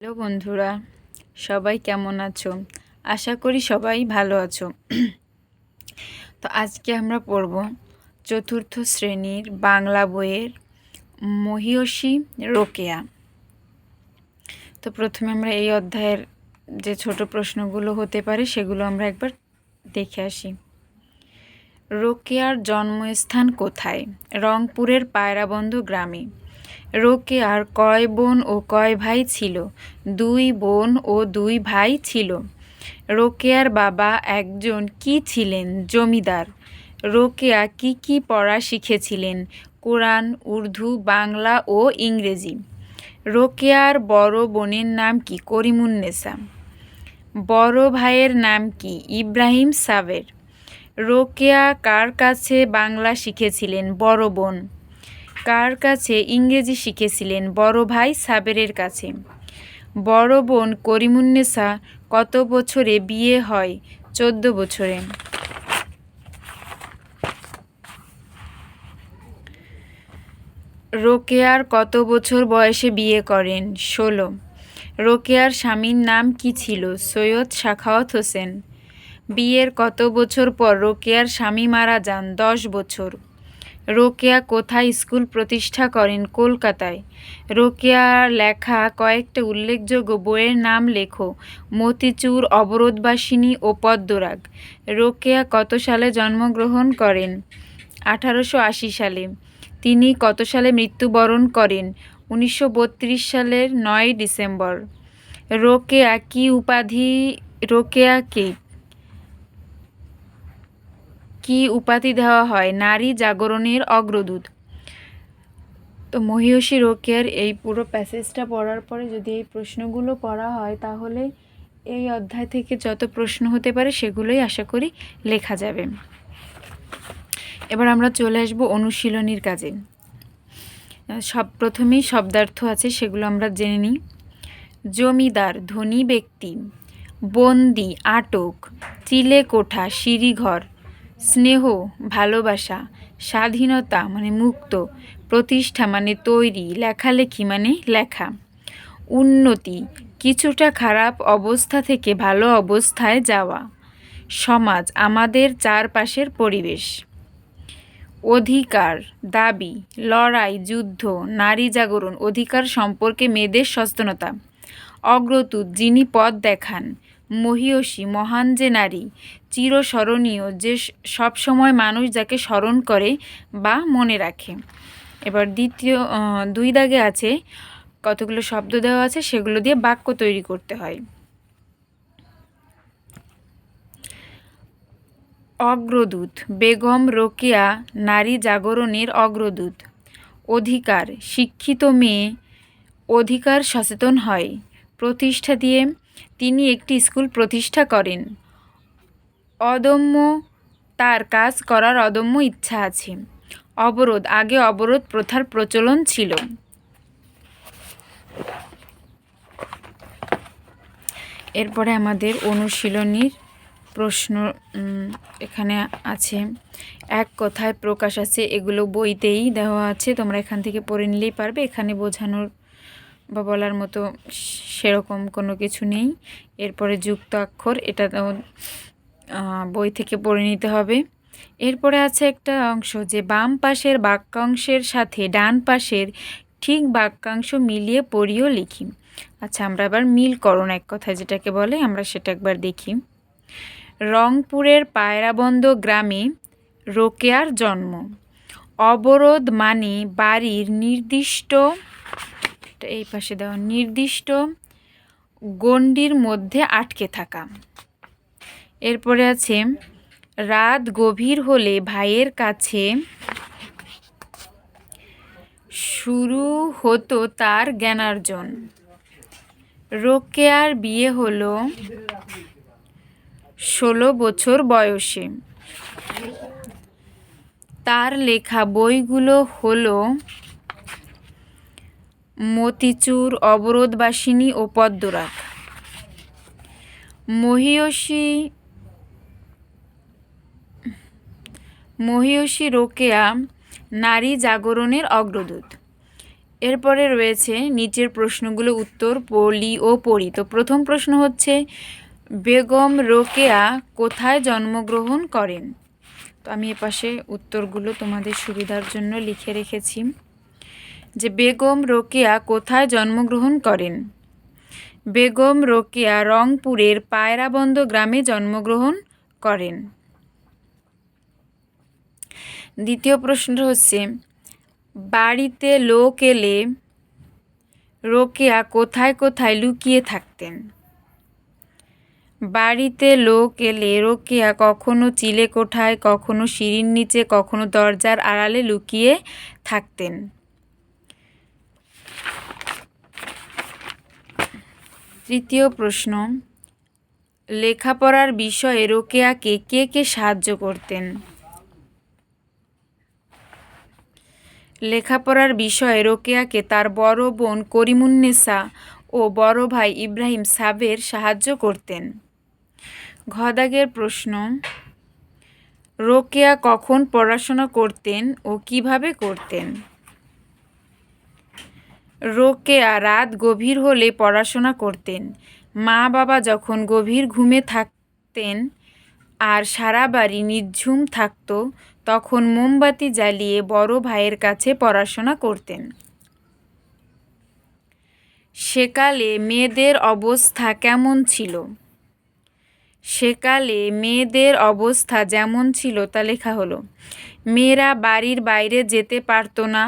Hello বন্ধুরা, সবাই কেমন আছো? আশা করি সবাই ভালো আছো। তো আজকে আমরা পড়ব চতুর্থ শ্রেণির বাংলা বইয়ের মহিয়সী রোকেয়া। তো প্রথমে আমরা এই অধ্যায়ের যে ছোট প্রশ্নগুলো হতে পারে সেগুলো আমরা একবার দেখে আসি। রোকেয়ার জন্মস্থান কোথায়? রংপুরের পায়রাবন্ধু গ্রামে। রোকেয়ার কয় বোন ও কয় ভাই ছিল? দুই বোন ও দুই ভাই ছিল। রোকেয়ার বাবা একজন কি ছিলেন? জমিদার। রোকেয়া কি কি পড়া শিখেছিলেন? কোরআন, উর্দু, বাংলা ও ইংরেজি। রোকেয়ার বড় বোনের নাম কি? করিমুন্নেসা বড় ভাইয়ের নাম কি? ইব্রাহিম সাবের। রোকেয়া কার কাছে বাংলা শিখেছিলেন? বড় বোন। কার কাছে ইংরেজি শিখেছিলেন? বড় ভাই সাবেরের কাছে। বড় বোন করিমুন্নেসা কত বছরে বিয়ে হয়? চোদ্দ বছরে। রোকেয়ার কত বছর বয়সে বিয়ে করেন? ষোলো। রোকেয়ার স্বামীর নাম কি ছিল? সৈয়দ শাখাওয়াত হোসেন। বিয়ের কত বছর পর রোকেয়ার স্বামী মারা যান? দশ বছর। রোকেয়া কোথায় স্কুল প্রতিষ্ঠা করেন? কলকাতায়। রোকেয়ার লেখা কয়েকটা উল্লেখযোগ্য বইয়ের নাম লেখো। মতিচুর, অবরোধবাসিনী ও পদ্মরাগ। রোকেয়া কত সালে জন্মগ্রহণ করেন? আঠারোশো আশি সালে। তিনি কত সালে মৃত্যুবরণ করেন? উনিশশো বত্রিশ সালের নয় ডিসেম্বর। রোকেয়া কি উপাধি? রোকেয়া কি? উপাধি দেওয়া হয়? নারী জাগরণের অগ্রদূত। তো মহিষী রোকেয়ার এই পুরো প্যাসেজটা পড়ার পরে যদি এই প্রশ্নগুলো পড়া হয়, তাহলে এই অধ্যায় থেকে যত প্রশ্ন হতে পারে সেগুলোই আশা করি লেখা যাবে। এবার আমরা চলে আসব অনুশীলনীর কাজে। সব প্রথমেই শব্দার্থ আছে, সেগুলো আমরা জেনে নিই। জমিদার, ধনী ব্যক্তি, বন্দি, আটক, চিলে কোঠা, সিঁড়িঘর স্নেহ, ভালোবাসা, স্বাধীনতা মানে মুক্ত, প্রতিষ্ঠা মানে তৈরি, লেখালেখি মানে লেখা। উন্নতি, কিছুটা খারাপ অবস্থা থেকে ভালো অবস্থায় যাওয়া। সমাজ, আমাদের চারপাশের পরিবেশ। অধিকার, দাবি, লড়াই, যুদ্ধ, নারী জাগরণ, অধিকার সম্পর্কে মেয়েদের সচেতনতা। অগ্রতুত যিনি পথ দেখান, মহিয়সী, মহান যে নারী চিরস্মরণীয়, যে সবসময় মানুষ যাকে স্মরণ করে বা মনে রাখে। এবার দ্বিতীয় দুই দাগে আছে, কতগুলো শব্দ দেওয়া আছে, সেগুলো দিয়ে বাক্য তৈরি করতে হয়। অগ্রদূত, বেগম রোকেয়া, নারী জাগরণের অগ্রদূত, অধিকার, শিক্ষিত মেয়ে, অধিকার সচেতন হয়, প্রতিষ্ঠা দিয়ে তিনি একটি স্কুল প্রতিষ্ঠা করেন। অদম্য তার কাজ করার অদম্য ইচ্ছা আছে। অবরোধ, আগে অবরোধ প্রথার প্রচলন ছিল। এরপরে আমাদের অনুশীলনীর প্রশ্ন এখানে আছে। এক কথায় প্রকাশ আছে, এগুলো বইতেই দেওয়া আছে। তোমরা এখান থেকে পড়ে নিলেই পারবে, এখানে বোঝানোর বা বলার মতো সেরকম কোনো কিছু নেই। এরপরে যুক্ত অক্ষর, এটা বই থেকে পড়ে নিতে হবে। এরপরে আছে একটা অংশ যে বাম পাশের বাক্যাংশের সাথে ডান পাশের ঠিক বাক্যাংশ মিলিয়ে পড়িও লিখি। আচ্ছা আমরা আবার মিলকরণ এক কথা যেটাকে বলে, আমরা সেটা একবার দেখি। রংপুরের পায়রাবন্দ গ্রামে রোকেয়ার জন্ম। অবরোধ মানে বাড়ির নির্দিষ্ট এই পাশে দেওয়া, নির্দিষ্ট গণ্ডির মধ্যে আটকে থাকা। এরপরে আছে, রাত গভীর হলে ভাইয়ের কাছে শুরু হতো তার জ্ঞানার্জন। রোকেয়ার বিয়ে হলো ষোলো বছর বয়সে। তার লেখা বইগুলো হলো মতিচুর, অবরোধবাসিনী ও পদ্মরাগ। মহিয়সী মহিয়সী রোকেয়া নারী জাগরণের অগ্রদূত। এরপরে রয়েছে নিচের প্রশ্নগুলো উত্তর পলি ও পড়ি তো প্রথম প্রশ্ন হচ্ছে, বেগম রোকেয়া কোথায় জন্মগ্রহণ করেন? তো আমি এপাশে উত্তরগুলো তোমাদের সুবিধার জন্য লিখে রেখেছি। যে বেগম রোকেয়া কোথায় জন্মগ্রহণ করেন? বেগম রোকেয়া রংপুরের পায়রাবন্দ গ্রামে জন্মগ্রহণ করেন। দ্বিতীয় প্রশ্ন হচ্ছে, বাড়িতে লোক এলে রোকেয়া কোথায় কোথায় লুকিয়ে থাকতেন? বাড়িতে লোক এলে রোকেয়া কখনো চিলে কোঠায়, কখনো সিঁড়ির নিচে, কখনো দরজার আড়ালে লুকিয়ে থাকতেন। তৃতীয় প্রশ্ন, লেখাপড়ার বিষয়ে রোকেয়াকে কে কে সাহায্য করতেন? লেখাপড়ার বিষয়ে রোকেয়াকে তার বড় বোন করিমুন্নেসা ও বড় ভাই ইব্রাহিম সাবের সাহায্য করতেন। ঘদাগের প্রশ্ন, রোকেয়া কখন পড়াশোনা করতেন ও কীভাবে করতেন? রোকেয়া রাত গভীর হলে পড়াশোনা করতেন। মা বাবা যখন গভীর ঘুমে থাকতেন আর সারা বাড়ি নিঝুম থাকতো তখন মোমবাতি জ্বালিয়ে বড় ভাইয়ের কাছে পড়াশোনা করতেন। সেকালে মেয়েদের অবস্থা কেমন ছিল? সেকালে মেয়েদের অবস্থা যেমন ছিল তা লেখা হলো, মেয়েরা বাড়ির বাইরে যেতে পারতো না,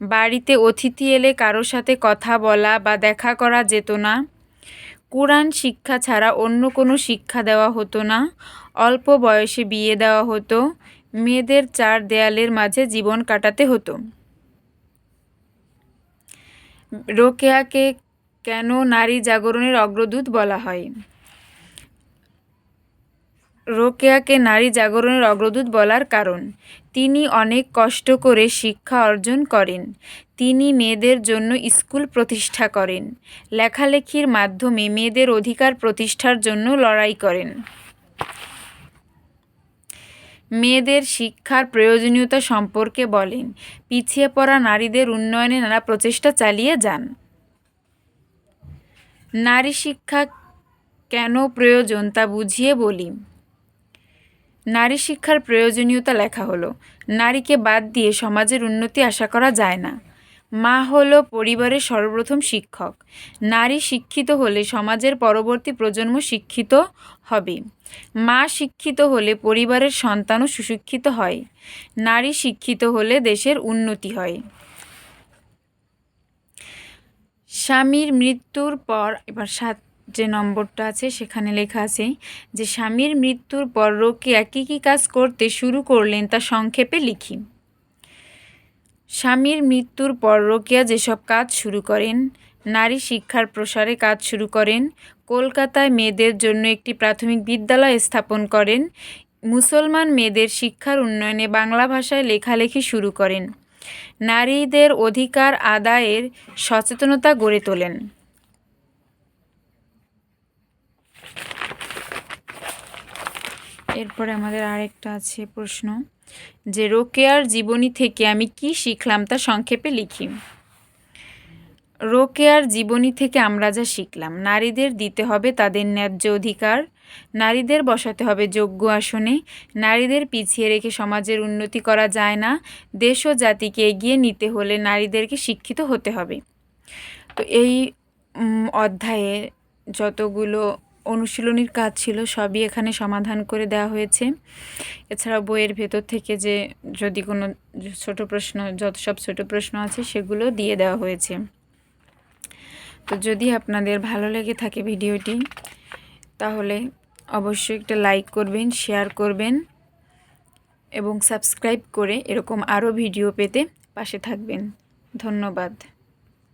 বাড়িতে অতিথি এলে কারোর সাথে কথা বলা বা দেখা করা যেত না, কোরআন শিক্ষা ছাড়া অন্য কোনো শিক্ষা দেওয়া হতো না, অল্প বয়সে বিয়ে দেওয়া হতো মেয়েদের চার দেয়ালের মাঝে জীবন কাটাতে হতো। রোকেয়াকে কেন নারী জাগরণের অগ্রদূত বলা হয়? রোকেয়াকে নারী জাগরণের অগ্রদূত বলার কারণ, তিনি অনেক কষ্ট করে শিক্ষা অর্জন করেন। তিনি মেয়েদের জন্য স্কুল প্রতিষ্ঠা করেন। লেখালেখির মাধ্যমে মেয়েদের অধিকার প্রতিষ্ঠার জন্য লড়াই করেন। মেয়েদের শিক্ষার প্রয়োজনীয়তা সম্পর্কে বলেন, পিছিয়ে পড়া নারীদের উন্নয়নে নানা প্রচেষ্টা চালিয়ে যান। নারী শিক্ষা কেন প্রয়োজন তা বুঝিয়ে বলি। নারী শিক্ষার প্রয়োজনীয়তা লেখা হলো, নারীকে বাদ দিয়ে সমাজের উন্নতি আশা করা যায় না। মা হলো পরিবারের সর্বপ্রথম শিক্ষক। নারী শিক্ষিত হলে সমাজের পরবর্তী প্রজন্ম শিক্ষিত হবে। মা শিক্ষিত হলে পরিবারের সন্তানও সুশিক্ষিত হয়। নারী শিক্ষিত হলে দেশের উন্নতি হয়। স্বামীর মৃত্যুর পর, এবার সাত যে নম্বরটা আছে, সেখানে লেখা আছে যে, স্বামীর মৃত্যুর পর রোকেয়া কী কী কাজ করতে শুরু করলেন তা সংক্ষেপে লিখি। স্বামীর মৃত্যুর পর রোকেয়া যেসব কাজ শুরু করেন, নারী শিক্ষার প্রসারে কাজ শুরু করেন, কলকাতায় মেয়েদের জন্য একটি প্রাথমিক বিদ্যালয় স্থাপন করেন, মুসলমান মেয়েদের শিক্ষার উন্নয়নে বাংলা ভাষায় লেখালেখি শুরু করেন। নারীদের অধিকার আদায়ের সচেতনতা গড়ে তোলেন। এরপরে আমাদের আরেকটা আছে প্রশ্ন। যে রোকেয়ার জীবনী থেকে আমি কি শিখলাম তা সংক্ষেপে লিখি। রোকেয়ার জীবনী থেকে আমরা যা শিখলাম, নারীদের দিতে হবে তাদের ন্যায্য অধিকার, নারীদের বসাতে হবে যোগ্য আসনে, নারীদের পিছিয়ে রেখে সমাজের উন্নতি করা যায় না, দেশ ও জাতিকে এগিয়ে নিতে হলে নারীদেরকে শিক্ষিত হতে হবে। তো এই অধ্যায়ে যতগুলো অনুশীলনীর কাজ ছিল, সবই এখানে সমাধান করে দেওয়া হয়েছে। এছাড়া বইয়ের ভেতর থেকে যে যদি কোনো ছোট প্রশ্ন, যত সব ছোট প্রশ্ন আছে সেগুলো দিয়ে দেওয়া হয়েছে। তো যদি আপনাদের ভালো লেগে থাকে ভিডিওটি, তাহলে অবশ্যই একটা লাইক করবেন, শেয়ার করবেন এবং সাবস্ক্রাইব করে এরকম আরও ভিডিও পেতে পাশে থাকবেন। ধন্যবাদ।